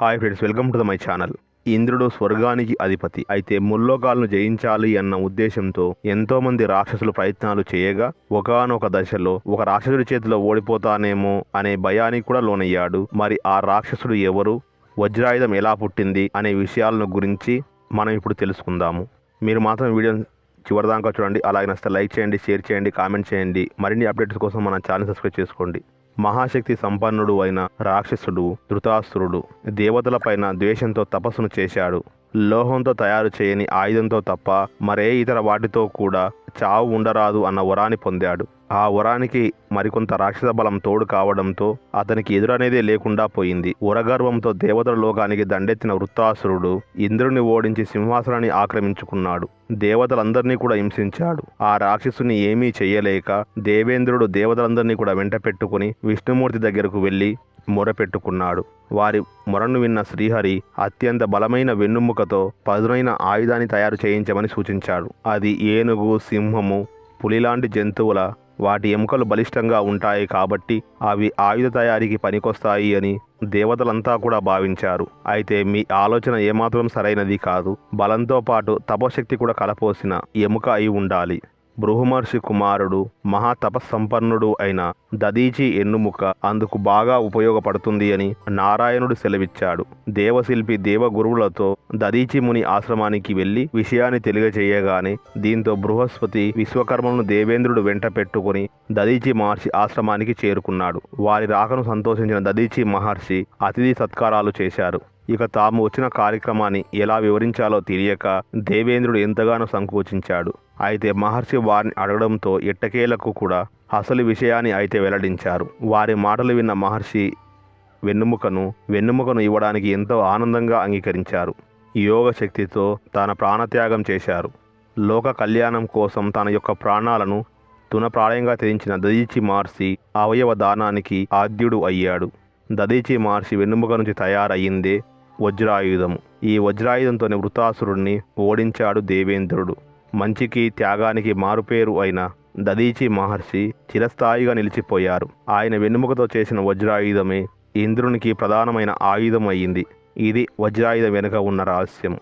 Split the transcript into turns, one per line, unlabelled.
Hi friends welcome to the my channel ఇంద్రుడు స్వర్గానికి అధిపతి. అయితే ముల్లోకాలను జయించాలి అన్న ఉద్దేశంతో ఎంతో మంది రాక్షసులు ప్రయత్నాలు చేయగా ఒకానొక దశలో ఒక రాక్షసుడి చేతిలో ఓడిపోతానేమో అనే భయానికి కూడా లోనయ్యాడు. మరి ఆ రాక్షసుడు ఎవరు? వజ్రాయుధం ఎలా పుట్టింది? అనే విషయాలను గురించి మనం ఇప్పుడు తెలుసుకుందాము. మీరు మాత్రం వీడియో చివరిదాకా చూడండి. అలాగే నచ్చితే లైక్ చేయండి షేర్ చేయండి కామెంట్ చేయండి. మరిన్ని అప్డేట్స్ కోసం మన ఛానల్ సబ్స్క్రైబ్ చేసుకోండి. మహాశక్తి సంపన్నుడు అయిన రాక్షసుడు ధృతాసురుడు దేవతలపైన ద్వేషంతో తపస్సును చేశాడు. లోహంతో తయారు చేయని ఆయుధంతో తప్ప మరే ఇతర వాటితో కూడా చావు ఉండరాదు అన్న వరాన్ని పొందాడు. ఆ వరానికి మరికొంత రాక్షస బలం తోడు కావడంతో అతనికి ఎదురనేదే లేకుండా పోయింది. ఉరగర్వంతో దేవతల లోకానికి దండెత్తిన వృత్తాసురుడు ఇంద్రుని ఓడించి సింహాసనాన్ని ఆక్రమించుకున్నాడు. దేవతలందరినీ కూడా హింసించాడు. ఆ రాక్షసుని ఏమీ చెయ్యలేక దేవేంద్రుడు దేవతలందరినీ కూడా వెంట పెట్టుకుని విష్ణుమూర్తి దగ్గరకు వెళ్ళి మొరపెట్టుకున్నాడు వారి మొరను విన్న శ్రీహరి అత్యంత బలమైన వెన్నుముకతో పదునైన ఆయుధాన్ని తయారు చేయించమని సూచించాడు. అది ఏనుగు సింహము పులిలాంటి జంతువుల వాటి ఎముకలు బలిష్టంగా ఉంటాయి కాబట్టి అవి ఆయుధ తయారీకి పనికొస్తాయి అని దేవతలంతా కూడా భావించారు. అయితే మీ ఆలోచన ఏమాత్రం సరైనది కాదు. బలంతో పాటు తపశక్తి కూడా కలపోసిన ఎముక అయి ఉండాలి. బృహమర్షి కుమారుడు మహాతపస్సంపన్నుడు అయిన దదీచి ఎన్నుముక అందుకు బాగా ఉపయోగపడుతుంది అని నారాయణుడు సెలవిచ్చాడు. దేవశిల్పి దేవగురువులతో దదీచి ముని ఆశ్రమానికి వెళ్ళి విషయాన్ని తెలియజేయగానే దీంతో బృహస్పతి విశ్వకర్మను దేవేంద్రుడు వెంట పెట్టుకుని దదీచి మహర్షి ఆశ్రమానికి చేరుకున్నాడు. వారి రాకను సంతోషించిన దదీచి మహర్షి అతిథి సత్కారాలు చేశారు. ఇక తాము వచ్చిన కార్యక్రమాన్ని ఎలా వివరించాలో తెలియక దేవేంద్రుడు ఎంతగానో సంకోచించాడు. అయితే మహర్షి వారిని అడగడంతో ఎట్టకేలకు కూడా అసలు విషయాన్ని అయితే వెల్లడించారు. వారి మాటలు విన్న మహర్షి వెన్నుముకను వెన్నుముకను ఇవ్వడానికి ఎంతో ఆనందంగా అంగీకరించారు. యోగ శక్తితో తన ప్రాణత్యాగం చేశారు. లోక కళ్యాణం కోసం తన యొక్క ప్రాణాలను తునప్రాయంగా తెరించిన దదీచి మహర్షి అవయవ దానానికి ఆద్యుడు అయ్యాడు. దదీచి మహర్షి వెన్నుముక నుంచి తయారయ్యిందే వజ్రాయుధము. ఈ వజ్రాయుధంతోనే వృతాసురుడిని ఓడించాడు దేవేంద్రుడు. మంచికి త్యాగానికి మారుపేరు అయిన దదీచి మహర్షి చిరస్థాయిగా నిలిచిపోయారు. ఆయన వెన్నుముకతో చేసిన వజ్రాయుధమే ఇంద్రునికి ప్రధానమైన ఆయుధం అయ్యింది ఇది వజ్రాయుధం వెనుక ఉన్న రహస్యం